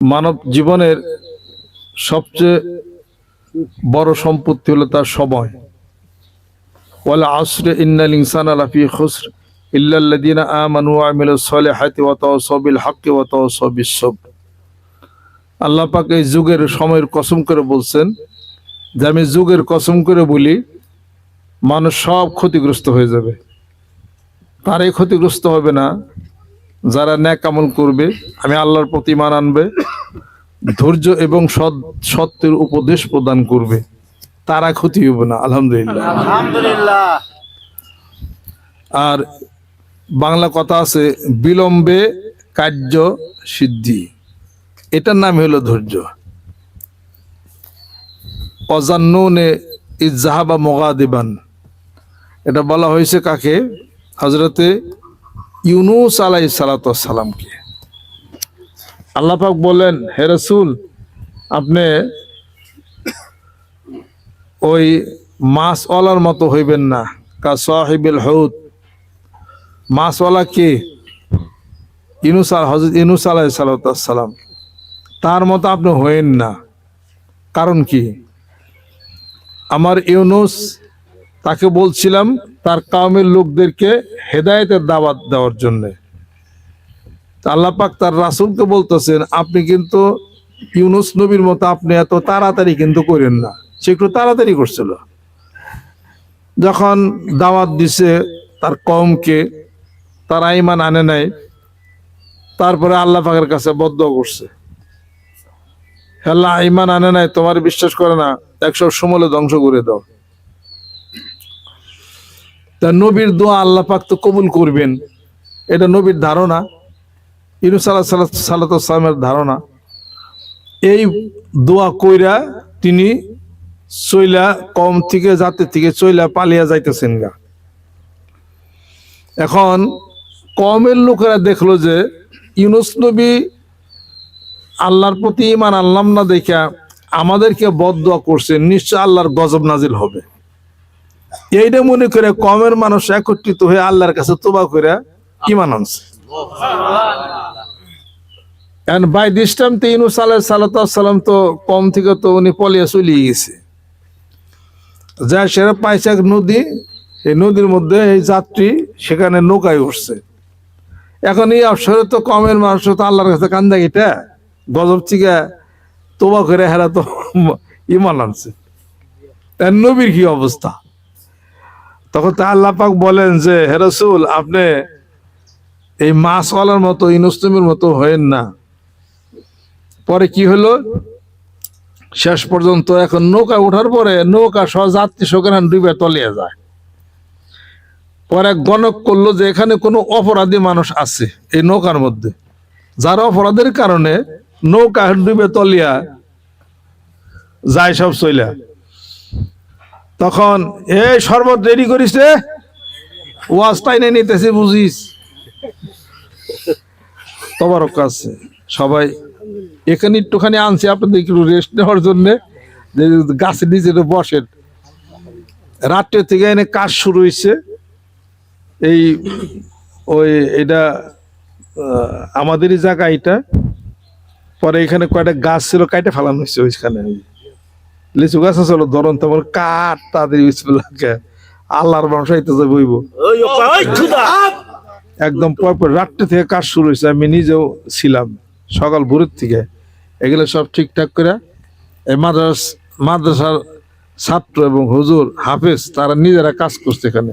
মানব জীবনের সবচেয়ে বড় সম্পত্তি হলো তার সময়। আসরে ইন্নাল ইনসানা লাফি খুসর এই যুগের সময়ের কসম করে বলছেন যে আমি যুগের কসম করে বলি, মানুষ সব ক্ষতিগ্রস্ত হয়ে যাবে। তারাই ক্ষতিগ্রস্ত হবে না। যারা ন্যাক আমল করবে আমি আল্লাহর প্রতি মান আনবে ধৈর্য এবং সৎ সত্যের উপদেশ প্রদান করবে তারা ক্ষতি হবে না আলহামদুলিল্লাহ। আলহামদুলিল্লাহ। আর বাংলা কথা আছে বিলম্বে কার্য সিদ্ধি। এটার নাম হলো ধৈর্য। অজান্নে ইজাহাবা মগাদিবান। এটা বলা হয়েছে কাকে? হজরতে ইউনুস আলাই সালাতামকে আল্লাপাক বলেন হে রসুল, আপনি ওই মাছওয়ালার মতো হইবেন না, কা সাহিবিল হৌদ। মাছওয়ালা কে? ইনুস আল হজরত ইনুস আলাহ সালাম। তার মতো আপনি হইেন না। কারণ কি? আমার ইউনুস, তাকে বলছিলাম তার কামের লোকদেরকে হেদায়েতের দাওয়াত দেওয়ার জন্যে। তা আল্লাহ পাক তার রাসূলকে বলতেছেন, আপনি কিন্তু ইউনুস নবীর মতো আপনি এত তাড়াতাড়ি কিন্তু করেন না। সে একটু তাড়াতাড়ি করছিল। যখন দাওয়াত দিছে তার কমকে তারা ইমান আনে নাই, তারপরে আল্লাহ পাকের কাছে বদ্ধ করছে। আল্লাহ ইমান আনে নাই, তোমার বিশ্বাস করে না, একশো সমলে ধ্বংস করে দাও। তা নবীর দোয়া আল্লাহ পাক তো কবুল করবেন। এটা নবীর ধারণা ইনু সাল্লাহ সাল্লামের ধারণা। এই দোয়া কইরা তিনি চইলা কম থেকে জাতি থেকে চইলা পালিয়া যাইতেছেন গা। এখন কমের লোকেরা দেখল যে ইউনুস নবী আল্লাহর প্রতি ইমান আনলাম না দেখা আমাদেরকে বদয়া করছে, নিশ্চয় আল্লাহর গজব নাজিল হবে। এইটা মনে করে কমের মানুষ একত্রিত হয়ে আল্লাহর কাছে তোবা করে ইমান আনছে this তো কম থেকে উনি পলিয়া চলিয়ে গেছে নদীর মধ্যে এই যাত্রী সেখানে নৌকায় উঠছে। এখন তো কমের মানুষ তো আল্লাহর কাছে কান্দা গিটা গজব চিকা তোবা করে হেরা তো ইমান আনছে নবীর কি অবস্থা? তখন তা আল্লাহ পাক বলেন যে হেরসুল আপনি এই মাছওয়ালার মতো, ইনুস্তমির মতো হয়েন না। পরে কি হলো? শেষ পর্যন্ত এখন নৌকা ওঠার পরে নৌকা সহ যাত্রী সেখানে ডুবে তলিয়ে যায়। পরে গণক করল যে, এখানে কোনো অপরাধী মানুষ আছে এই নৌকার মধ্যে। যার অপরাধের কারণে নৌকা ডুবে তলিয়া যায় সব চইলা। তখন, এই শরবত রেডি করিস রে? ওয়াজ টাইনে নিতেছে, বুঝিস। তবারক আছে। সবাই এখানে একটুখানি আনছি আপনাদের একটু রেস্ট নেওয়ার জন্যে। গাছের নিচে বসেন। রাত্রে থেকে এনে কাজ শুরু হয়েছে এই, ওই এটা আমাদেরই জায়গা এটা। পরে এখানে কয়টা গাছ ছিল, কাইটে ফেলানো হয়েছে ওইখানে। লিচু গাছ আছে ধরন তোমার কাঠ তাদের লাগে আল্লাহর মানুষ আইতেছে বইব একদম পরপর রাত্রে থেকে কাজ শুরু হয়েছে আমি নিজেও ছিলাম সকাল ভোরের থেকে। এগুলো সব ঠিকঠাক করে এই মাদ্রাস মাদ্রাসার ছাত্র এবং হুজুর হাফেজ তারা নিজেরা কাজ করছে এখানে।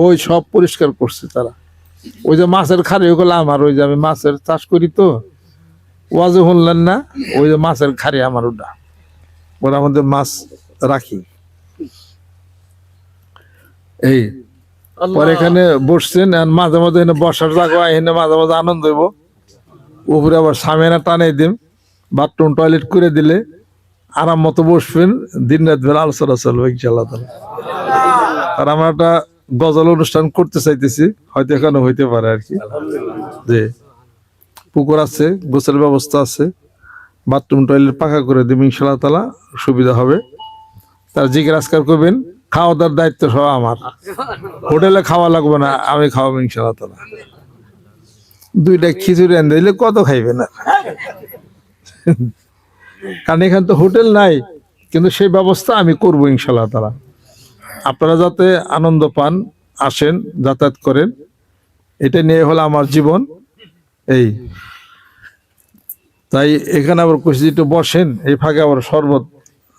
ওই সব পরিষ্কার করছে তারা। ওই যে মাছের খাড়ি ওগুলো আমার ওই যে আমি মাছের চাষ করি তো ওয়াজে শুনলেন না ওই যে মাছের খাড়ি আমার ওটা। ওরা আমাদের মাছ রাখি। এই পরে এখানে বসছেন মাঝে মাঝে এখানে বসার জায়গা এখানে মাঝে মাঝে আনন্দ হইব। উপরে আবার সামেনা টানাই দিম। বাথরুম টয়লেট করে দিলে আরাম মতো বসবেন দিন রাত বেলা আলোচনা চলবে ইনশাল্লাহ আর আমরা একটা গজল অনুষ্ঠান করতে চাইতেছি হয়তো এখানে হইতে পারে আর কি। যে পুকুর আছে গোসলের ব্যবস্থা আছে। বাথরুম, টয়লেট পাকা করে দেবেন, ইনশাল্লাহ তালা সুবিধা হবে। তার জিজ্ঞেস আজকার করবেন খাওয়া দাওয়ার দায়িত্ব সব আমার। হোটেলে খাওয়া লাগবে না, আমি খাওয়াবো ইনশাল্লাহ তালা। দুইটা খিচুড়ি এনে দিলে কত খাইবে না কারণ এখানে তো হোটেল নাই, কিন্তু সেই ব্যবস্থা আমি করব ইনশাল্লাহ তারা আপনারা যাতে আনন্দ পান, আসেন, যাতায়াত করেন, এটা নিয়ে হলো আমার জীবন। এই। তাই এখানে আবার কইছি একটু বসেন, এই ফাঁকে আবার শরবত।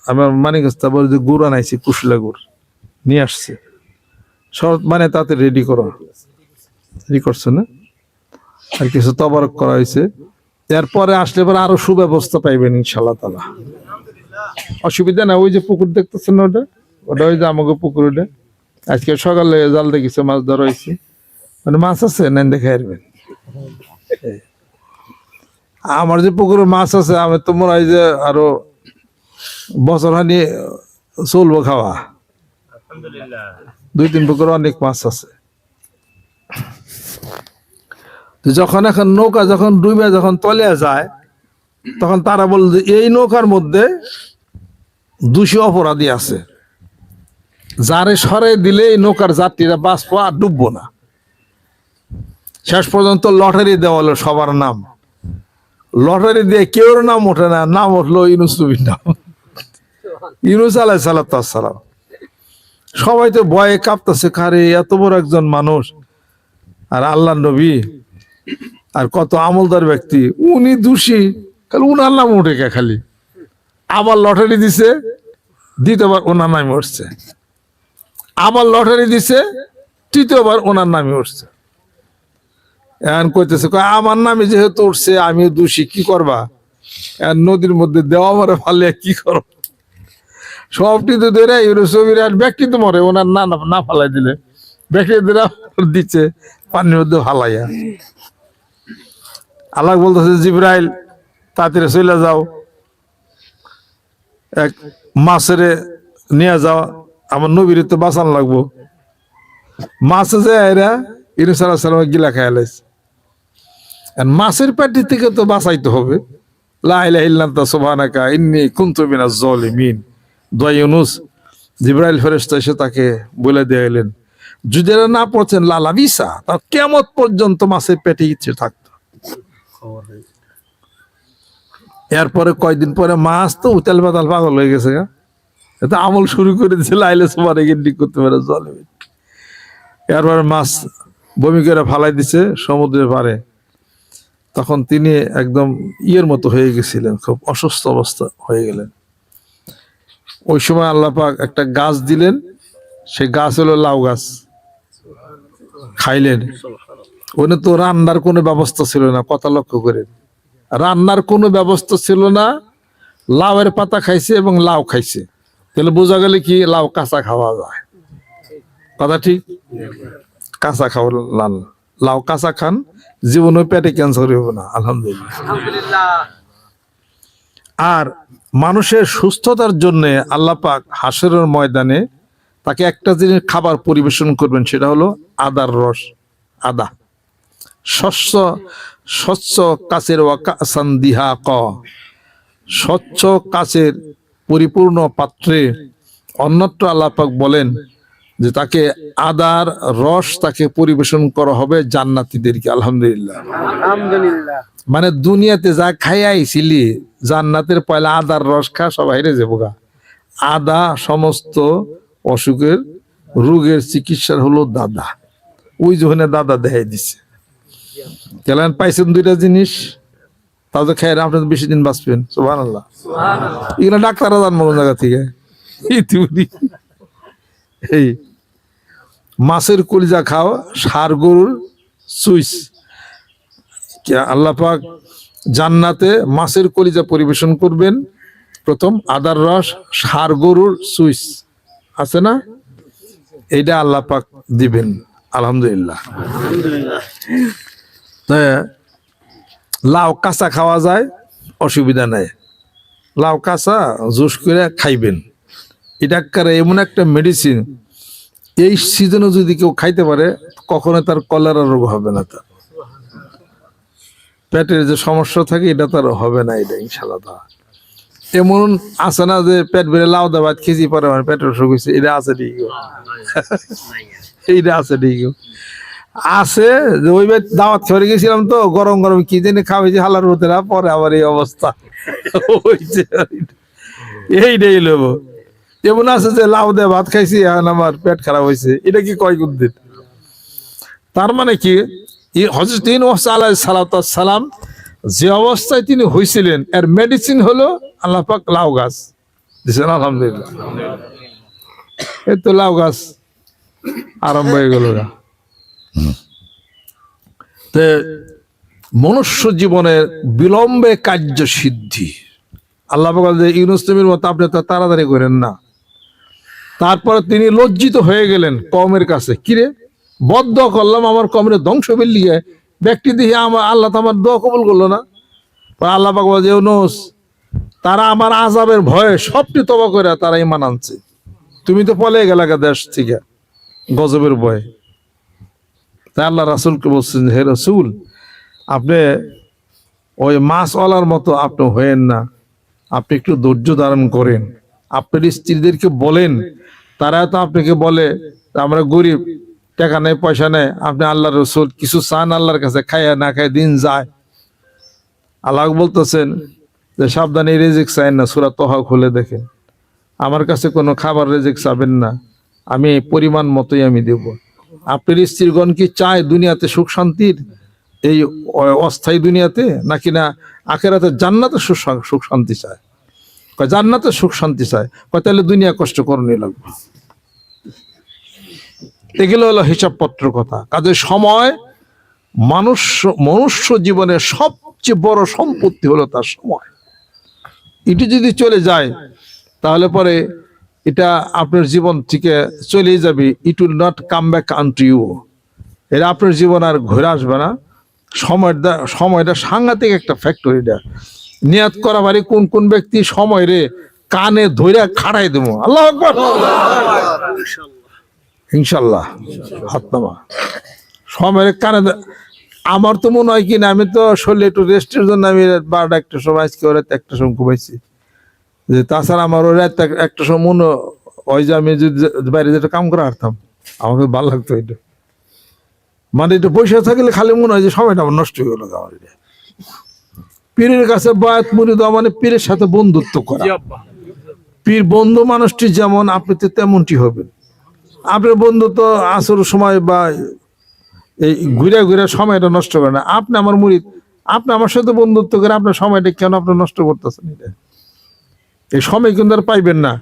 আমার মানিকাস্তা বলে যে গুড় আনাইছি, কুশলা গুড়। নিয়ে আসছে। শরবত মানে তাতে রেডি করো। রেডি করছে না? আর কিছু তবারক করা হয়েছে। এরপরে আসলে পরে আরও সুব্যবস্থা পাইবেন ইনশাল্লাহ তালা অসুবিধা না ওই যে পুকুর দেখতেছেন ওটা? ওটা ওই যে আমাকে পুকুর ওটা। আজকে সকালে জাল দেখিছে মাছ ধরা হয়েছে। মানে মাছ আছে? নেন দেখে আসবেন আমার যে পুকুরে মাছ আছে আমি তো মনে হয় যে আরও বছর হানি চলবো খাওয়া। দুই তিন পুকুরে অনেক মাছ আছে। যখন এখন নৌকা যখন ডুবে যখন তলিয়া যায় তখন তারা বলল যে এই নৌকার মধ্যে দুশো অপরাধী আছে। যারে সরে দিলে এই নৌকার যাত্রীরা বাঁচবো আর ডুববো না। শেষ পর্যন্ত লটারি দেওয়া হলো সবার নাম। লটারি দিয়ে কেউ নাম ওঠে না, নাম উঠল ইউনুস নবীর নাম। ইউনুস আলাহ সালাম। সবাই তো ভয়ে কাঁপতেছে, কারে, এত বড় একজন মানুষ। আর আল্লাহ নবী, আর কত আমলদার ব্যক্তি। উনি দোষী, খালি উনার নাম উঠে গে খালি। আবার লটারি দিছে, দ্বিতীয়বার ওনার নামে উঠছে। আবার লটারি দিছে, তৃতীয়বার ওনার নামে উঠছে। এখন কইতেছে কয়, আমার নামে যেহেতু উঠছে আমি দোষী কি করবা? নদীর মধ্যে দেওয়া মরে ফালে কি করো সবটি তো ধরে ইউরোসবির আর ব্যক্তি তো মরে ওনার না না- ফালাই দিলে। ব্যক্তি ধরে দিচ্ছে পানির মধ্যে ফালাইয়া। আল্লাহ বলতেছে জিব্রাইল তাড়াতাড়ি চলে যাও। এক মাছেরে নিয়ে যাও আমার নবীর তো বাঁচান লাগবো। মাছ যে এরা ইনুস আলাহ সালামে গিলা খাই লাইছে। মাছের পেটি থেকে তো বাঁচাইতে হবে। এসে তাকে বলে না পড়ছেন পর্যন্ত মাছের থাকতো? এরপরে কয়দিন পরে মাছ তো উতাল পাতাল পাগল হয়ে গেছে গা এটা আমল শুরু করে দিয়েছে লাইলে সবার গিন্ডি করতে পারে জলে এরপরে মাছ বমি করে ফালাই দিছে সমুদ্রের পারে তখন তিনি একদম ইয়ের মতো হয়ে গেছিলেন, খুব অসুস্থ অবস্থা হয়ে গেলেন। ওই সময় আল্লাহ পাক একটা গাছ দিলেন, সেই গাছ হলো লাউ গাছ। খাইলেন। ওখানে তো রান্নার কোনো ব্যবস্থা ছিল না, কথা লক্ষ্য করে। রান্নার কোনো ব্যবস্থা ছিল না, লাউয়ের পাতা খাইছে এবং লাউ খাইছে। তাহলে বোঝা গেলে কি লাউ কাঁচা খাওয়া যায়। কথা ঠিক? কাঁচা খাওয়া লাল। লাউ কাঁচা খান জীবনে পেটে ক্যান্সার হবে না আলহামদুলিল্লাহ। আর মানুষের সুস্থতার জন্য আল্লাহ পাক হাসরের ময়দানে তাকে একটা জিনিস খাবার পরিবেশন করবেন সেটা হলো আদার রস আদা। স্বচ্ছ স্বচ্ছ কাচের ওয়াকাসান দিহা ক। স্বচ্ছ কাচের পরিপূর্ণ পাত্রে অন্যত্র আল্লাপাক বলেন যে তাকে আদার রস তাকে পরিবেশন করা হবে জান্নাতীদেরকে আলহামদুলিল্লাহ। মানে দুনিয়াতে যা খাই আইছিলি জান্নাতের পয়লা আদার রস খা সব হাইরে যাব গা। আদা সমস্ত অসুখের রোগের চিকিৎসার হলো দাদা। ওই যখন দাদা দেখাই দিছে। কেলেন পাইছেন দুইটা জিনিস তাদের খেয়ে আপনার বেশি দিন বাঁচবেন সোহান আল্লাহ এগুলো ডাক্তাররা জানব জায়গা থেকে? এই এই মাছের কলিজা খাও সার গরুর সুইস আল্লাহ পাক জান্নাতে মাছের কলিজা পরিবেশন করবেন। প্রথম আদার রস, সার গরুর সুইস আছে না? এইটা আল্লাহ পাক দিবেন। আলহামদুলিল্লাহ। লাউ কাঁচা খাওয়া যায়, অসুবিধা নাই। লাউ কাঁচা জুস করে খাইবেন। এটা এমন একটা মেডিসিন এই সিজনে যদি কেউ খাইতে পারে কখনো তার কলেরা রোগ হবে না তার। পেটের যে সমস্যা থাকে, এটা তার হবে না এটা ইনশাল্লাহ তাআলা। এমন আছে না যে পেট বেড়ে লাউ দাবাত খেজি পরে আমার পেটের অসুখ হয়েছে, এটা আছে ঠিক এইটা আছে ঠিক আছে, যে ওই দাওয়াত খেয়ে গেছিলাম তো, গরম গরম কি জানি খাওয়াইছি হালার না পরে আবার এই অবস্থা। এইটাই লোভ যেমন আছে যে লাউ দিয়ে ভাত খাইছি, এখন আমার পেট খারাপ হয়েছে এটা কি কয় দিন তার মানে কি? হজরত আলাই সালাম যে অবস্থায় তিনি হয়েছিলেন এর মেডিসিন হলো আল্লাহ পাক লাউ গাছ। দিছেন আলহামদুলিল্লাহ। এই তো লাউ গাছ আরম্ভ হয়ে গেল তে মনুষ্য জীবনের বিলম্বে কার্য সিদ্ধি আল্লাহ পাক বলে যে ইউনুস মতো আপনি তো তাড়াতাড়ি করেন না। তারপরে তিনি লজ্জিত হয়ে গেলেন কমের কাছে। কিরে বদ্ধ করলাম, আমার কমের ধ্বংস বেরিয়ে ব্যক্তি দিয়ে আমার, আল্লাহ তো আমার দোয়া কবুল করল না। আল্লাহ বলে যে ইউনুস, তারা আমার আজাবের ভয়ে সবটি তবা করে তারা ইমান আনছে। তুমি তো পলে গেলা গা দেশ থেকে গজবের ভয়ে। তাই আল্লাহ রাসুলকে বলছেন, হে রসুল, আপনি ওই মাছওয়ালার মতো আপনি হয়েন না। আপনি একটু ধৈর্য ধারণ করেন। আপনার স্ত্রীদেরকে বলেন, তারা তো আপনাকে বলে, আমরা গরিব, টাকা নেই, পয়সা নেই, আপনি আল্লাহ রসুল, কিছু চান আল্লাহর কাছে, খাইয়া না খায় দিন যায়। আল্লাহ বলতেছেন যে, সাবধানে রেজিক চাইন না, সুরা তহা খুলে দেখেন। আমার কাছে কোনো খাবার রেজিক চাবেন না, আমি পরিমাণ মতোই আমি দেব। আপনার স্ত্রীগণ কি চায় দুনিয়াতে সুখ শান্তির? এই অস্থায়ী দুনিয়াতে? নাকি না আখেরাতে জান্নাতে সুখ শান্তি চায়? কয়, জান্নাতে সুখ শান্তি চায় কয় তাহলে দুনিয়া কষ্ট করণীয় লাগবে। এগুলো হলো হিসাবপত্র কথা। কাজে সময় মানুষ মনুষ্য জীবনের সবচেয়ে বড় সম্পত্তি হলো তার সময়। এটি যদি চলে যায়, তাহলে পরে এটা আপনার জীবন থেকে চলে যাবে। It will not come back unto you এটা আপনার জীবন আর ঘুরে আসবে না। সময়টা সময়টা সাংঘাতিক একটা ফ্যাক্টরি এটা নিয়াত করা পারি কোন কোন ব্যক্তি সময় রে কানে ধরে খাড়াই দেবো আল্লাহ ইনশাল্লাহ হাতনামা সময়ের কানে আমার তো মনে হয় কি না, আমি তো শরীরে একটু রেস্টের জন্য আমি বারোটা একটা সময়, আজকে ওরা একটা সময় ঘুমাইছি। যে তাছাড়া আমার ওরা একটা- একটা সময় মনে হয় যে আমি যদি বাইরে যেটা কাম করে হারতাম, আমাকে ভালো লাগতো এটা। মানে একটু পয়সা থাকলে খালি মনে হয় যে সময়টা আমার নষ্ট হয়ে গেল আমার এটা। পীরের কাছে বয়াত মুড়ি দেওয়া মানে পীরের সাথে বন্ধুত্ব করা। পীর বন্ধু মানুষটি যেমন আপনি তো তেমনটি হবেন। আপনার বন্ধু তো আসর সময় বা এই ঘুরে ঘুরে সময়টা নষ্ট করে না। আপনি আমার মুড়ি আপনি আমার সাথে বন্ধুত্ব করে আপনার সময়টা কেন আপনি নষ্ট করতেছেন এটা? এই সময় কিন্তু আর পাইবেন না।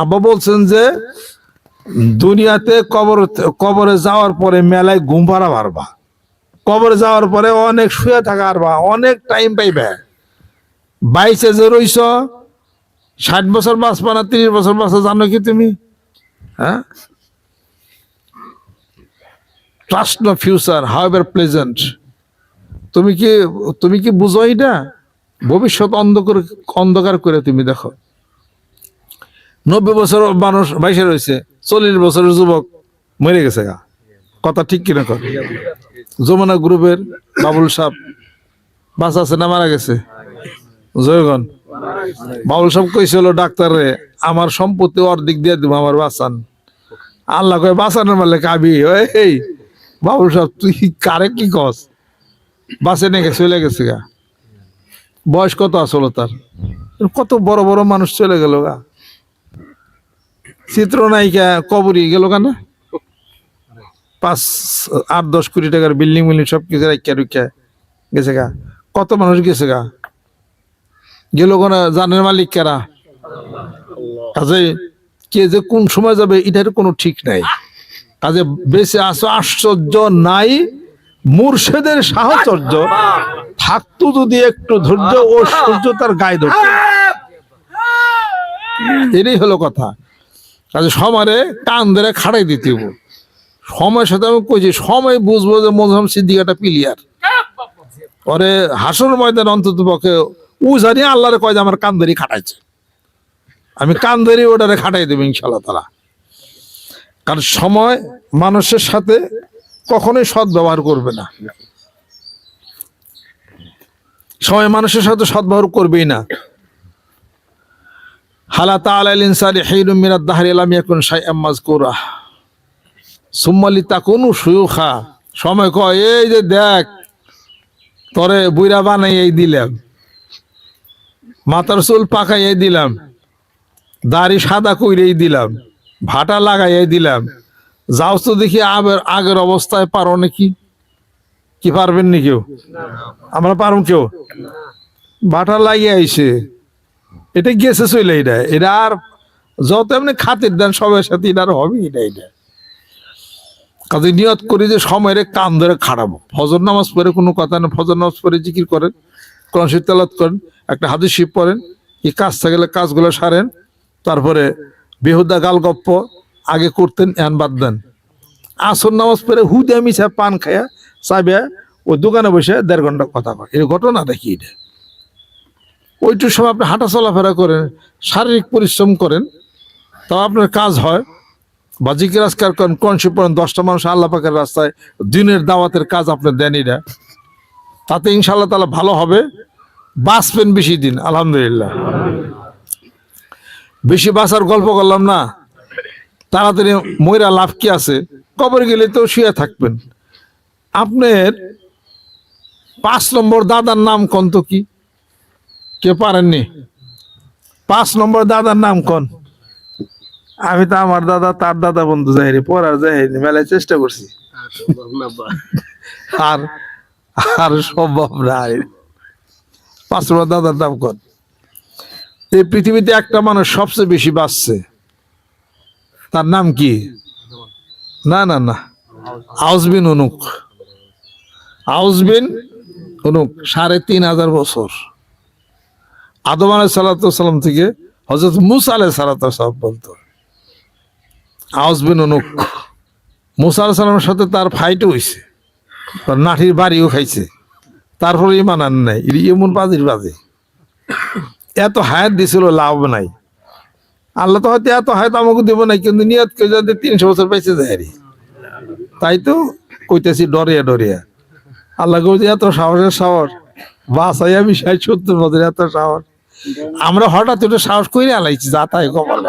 আব্বা বলছেন যে দুনিয়াতে কবর কবরে যাওয়ার পরে মেলায় ঘুম ভাড়া পারবা কবরে যাওয়ার পরে অনেক শুয়ে থাকা পারবা অনেক টাইম পাইবে। বাইশে যে রইছ, ষাট বছর বাঁচবা না, তিরিশ বছর বাঁচা জানো কি তুমি? হ্যাঁ? Trust no future however pleasant তুমি কি তুমি কি বুঝো এটা? ভবিষ্যৎ অন্ধকার অন্ধকার করে তুমি দেখো। নব্বই বছর মানুষ বাইশে রয়েছে, চল্লিশ বছরের যুবক মরে গেছে গা। কথা ঠিক কিনা কর। যমুনা গ্রুপের বাবুল সাহ বাঁচা আছে না মারা গেছে? জয়গণ, বাবুল সাহেব কইছিল ডাক্তারে, আমার সম্পত্তি অর্ধেক দিয়ে দিব আমার বাঁচান। আল্লাহ কয়, বাঁচানোর মারলে কাবি এই, বাবুল সাহেব, তুই কারে কি কস? বাসে নাকি চলে গেছে গা। বয়স কত আসলো তার? কত বড় বড় মানুষ চলে গেল গা। চিত্রনায়িকা কবরই গেল কেন পাঁচ, আট, দশ কোটি টাকার বিল্ডিং মিল্ডিং সব কিছু রাখিয়া রুখিয়া গেছে গা। কত মানুষ গেছে গা? গেল কোন জানের মালিক কারা? কাজে কে যে কোন সময় যাবে, এটার কোনো ঠিক নাই। কাজে বেঁচে আসো আশ্চর্য নাই, মুর্শেদের সাহচর্য, থাকতো যদি একটু ধৈর্য ও সূর্য তার গায়ে ধরত। এটাই হলো কথা। কাজে সমারে কান ধরে খাড়াই দিতে। সময়ের সাথে আমি কইছি, সময় বুঝব যে মজহাম সিদ্দিকাটা পিলিয়ার পরে হাসর ময়দান অন্তত পক্ষে ও জানি আল্লাহরে কয় যে আমার কান ধরি খাটাইছে। আমি কান ধরি ওটারে খাটাই দেবো ইনশাল্লাহ তারা কারণ সময় মানুষের সাথে কখনোই সৎ ব্যবহার করবে না। সময় মানুষের সাথে সদ্ব্যবহার করবেই না। হালা তাআলা ইনসানি হিনুম মিনাদ দাহরি লাম ইয়াকুন শাইআম মাযকুরা। সুম্মালি তাকুনু শুয়ুখা সময় কয়, এই যে দেখ, তরে বুইরা বানাই এই দিলাম। মাথার চুল পাকাইয়াই দিলাম। দাড়ি সাদা কইরেই দিলাম। ভাটা লাগাইয়াই দিলাম। যাও তো দেখি আগের আগের অবস্থায় পারো নাকি? কি পারবেন নি কেউ? আমরা পারুম কেউ? ভাটা লাগিয়ে আইছে। এটা গেছে চলে এটা। এটা আর যত এমনি খাতির দেন, সবার সাথে এটা আর হবে এটা এটা। কাজে নিয়ত করি যে সময়ের কান ধরে খাড়াবো। ফজর নামাজ পড়ে কোনো কথা না ফজর নামাজ পড়ে জিকির করেন, কোরআন শরীফ তেলাওয়াত করেন, একটা হাদিস শিব পড়েন, এই কাজ থাকলে কাজগুলো সারেন, তারপরে বেহুদা গাল গপ্প আগে করতেন, এন বাদ দেন। আসর নামাজ পড়ে হুদে মিশা পান খায়া চাইবে ওই দোকানে বসে দেড় ঘণ্টা কথা কয়। এর ঘটনা কি এটা। ওইটুর সময় আপনি হাঁটা চলাফেরা করেন, শারীরিক পরিশ্রম করেন, তাও আপনার কাজ হয় বা জিকির আজকার করেন কনসিপ করেন দশটা মানুষ আল্লাহ পাকের রাস্তায় দিনের দাওয়াতের কাজ আপনি দেন এটা তাতে ইনশাল্লাহ তালা ভালো হবে। বাঁচবেন বেশি দিন, আলহামদুলিল্লাহ। বেশি বাঁচার গল্প করলাম না। তাড়াতাড়ি ময়রা লাভ কি আছে? কবর গেলে তো শুয়ে থাকবেন। আপনার পাঁচ নম্বর দাদার নাম কন্ত কি? কে পারেননি? পাঁচ নম্বর দাদার নাম কোন? আমি তো আমার দাদা তার দাদা বন্ধু যাইনি পড়ার যাইনি মেলায় চেষ্টা করছি। আর আর সম্ভব নাই। পাঁচ দাদার নাম কোন এই পৃথিবীতে একটা মানুষ সবচেয়ে বেশি বাঁচছে। তার নাম কি? না না না। আউজবিন অনুক আউজবিন অনুক সাড়ে তিন হাজার বছর। আদম আলাই সালাতাম থেকে হজরত মুসা আলাই সালাতাম বলতো আউজবিন অনুক মুসা সালামের সাথে তার ফাইটও হয়েছে তার নাঠির বাড়িও খাইছে। তারপরে ইমান আন নাই। এমন বাজির বাজে। এত হায়াত দিছিল, লাভ নাই। আল্লাহ তো হয়তো এত হায়াত আমাকে দেবো নাই, কিন্তু নিয়ত করে যদি তিনশো বছর পাইছে যায়। তাই তো কইতেছি, ডরিয়া ডরিয়া। আল্লাহ কইছে, এত সাহসের সাহস। বাসাই আমি ষাট সত্তর বছর এত সাহস। আমরা হঠাৎ একটু সাহস করে আলাইছি, যা তাই কপালে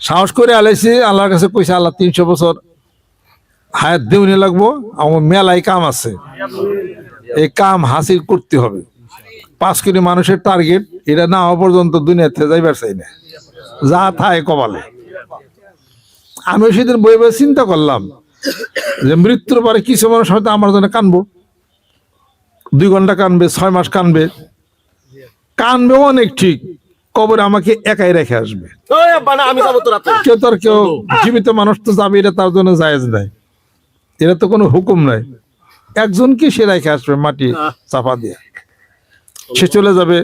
সাহস করে আলাইছি, আল্লাহর কাছে কইছে, আল্লাহ, তিনশো বছর হায়াত দেউনি লাগবো, আমার মেলায় কাম আছে। এই কাম হাসিল করতে হবে। পাঁচ কোটি মানুষের টার্গেট এটা না হওয়া পর্যন্ত দুনিয়াতে যাইবার চাই না। যা থায় কপালে। আমি সেদিন বই বই চিন্তা করলাম যে মৃত্যুর পরে কিছু মানুষ হয়তো আমার জন্য কানবো। দুই ঘণ্টা কানবে ছয় মাস কানবে। কানবে অনেক ঠিক কবরে আমাকে একাই রেখে আসবে। কেউ তো আর কেউ জীবিত মানুষ তো যাবে এটা তার জন্য জায়েজ নাই। এটা তো কোনো হুকুম নাই। একজনকে সে রেখে আসবে মাটি চাপা দিয়ে? সে চলে যাবে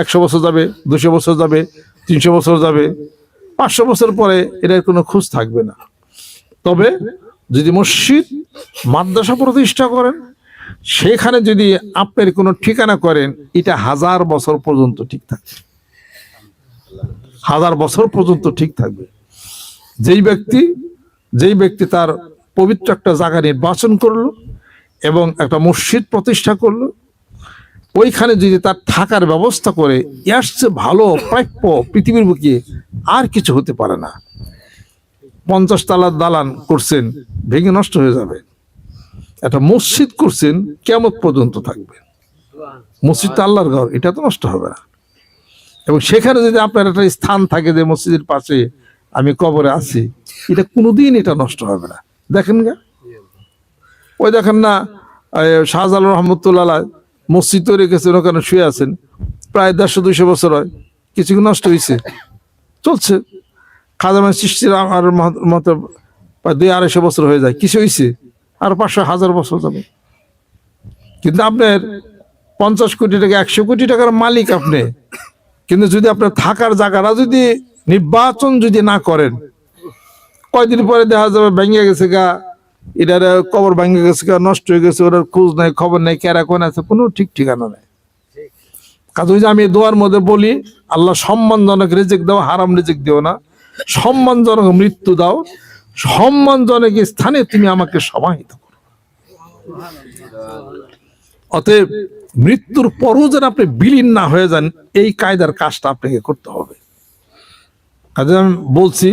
একশো বছর যাবে দুশো বছর যাবে তিনশো বছর যাবে পাঁচশো বছর পরে এটার কোনো খোঁজ থাকবে না। তবে যদি মসজিদ মাদ্রাসা প্রতিষ্ঠা করেন সেখানে যদি আপনার কোনো ঠিকানা করেন, এটা হাজার বছর পর্যন্ত ঠিক থাকবে। হাজার বছর পর্যন্ত ঠিক থাকবে। যেই ব্যক্তি যেই ব্যক্তি তার পবিত্র একটা জায়গা নির্বাচন করল এবং একটা মসজিদ প্রতিষ্ঠা করল, ওইখানে যদি তার থাকার ব্যবস্থা করে এর চেয়ে ভালো, প্রাপ্য, পৃথিবীর বুকে আর কিছু হতে পারে না। পঞ্চাশ তালার দালান করছেন, ভেঙে নষ্ট হয়ে যাবে। একটা মসজিদ করছেন কেমন পর্যন্ত থাকবে। মসজিদটা আল্লাহর ঘর, এটা তো নষ্ট হবে না। এবং সেখানে যদি আপনার একটা স্থান থাকে যে মসজিদের পাশে আমি কবরে আছি, এটা কোনোদিন এটা নষ্ট হবে না। দেখেন গা। ওই দেখেন না, এই শাহজালাল রহমতুল্লাহ মসজিদ তৈরি করেছেন, ওখানে শুয়ে আছেন। প্রায় দেড়শো, দুইশো বছর হয়, কিছু নষ্ট হয়েছে চলছে। খাজামান সৃষ্টির মত- মতো প্রায় দুই আড়াইশো বছর হয়ে যায়, কিছু হয়েছে আর পাঁচশো হাজার বছর যাবে। কিন্তু আপনার পঞ্চাশ কোটি টাকা, একশো কোটি টাকার মালিক আপনি। কিন্তু যদি আপনার থাকার জায়গাটা যদি নির্বাচন যদি না করেন, কয়দিন পরে দেখা যাবে ভেঙে গেছে গা, এটার কবর ভেঙে গেছে গা, নষ্ট হয়ে গেছে, ওটার খোঁজ নাই, খবর নাই, কেরা কোন আছে, কোনো ঠিক ঠিকানা নাই। কাজ ওই যে আমি দোয়ার মধ্যে বলি, আল্লাহ সম্মানজনক রেজেক দাও, হারাম রেজেক দিও না। সম্মানজনক মৃত্যু দাও সম্মানজনক স্থানে তুমি আমাকে সমাহিত করো। অতএব মৃত্যুর পরও যেন আপনি বিলীন না হয়ে যান, এই কায়দার কাজটা আপনাকে করতে হবে। কাজে আমি বলছি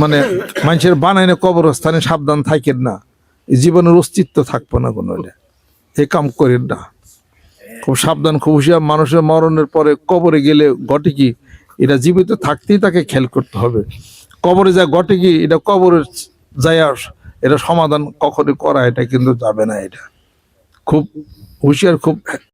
মানে মানুষের বানাইনে কবরস্থানে সাবধান থাকেন না। জীবনের অস্তিত্ব থাকব না কোনো। এই কাম করেন না। খুব সাবধান, খুব হুঁশিয়ার মানুষের মরণের পরে কবরে গেলে ঘটে কি? এটা জীবিত থাকতেই তাকে খেয়াল করতে হবে। কবরে যা ঘটে কি? এটা কবরে যায় এটা সমাধান কখনই করা, এটা কিন্তু যাবে না এটা। খুব হুঁশিয়ার, খুব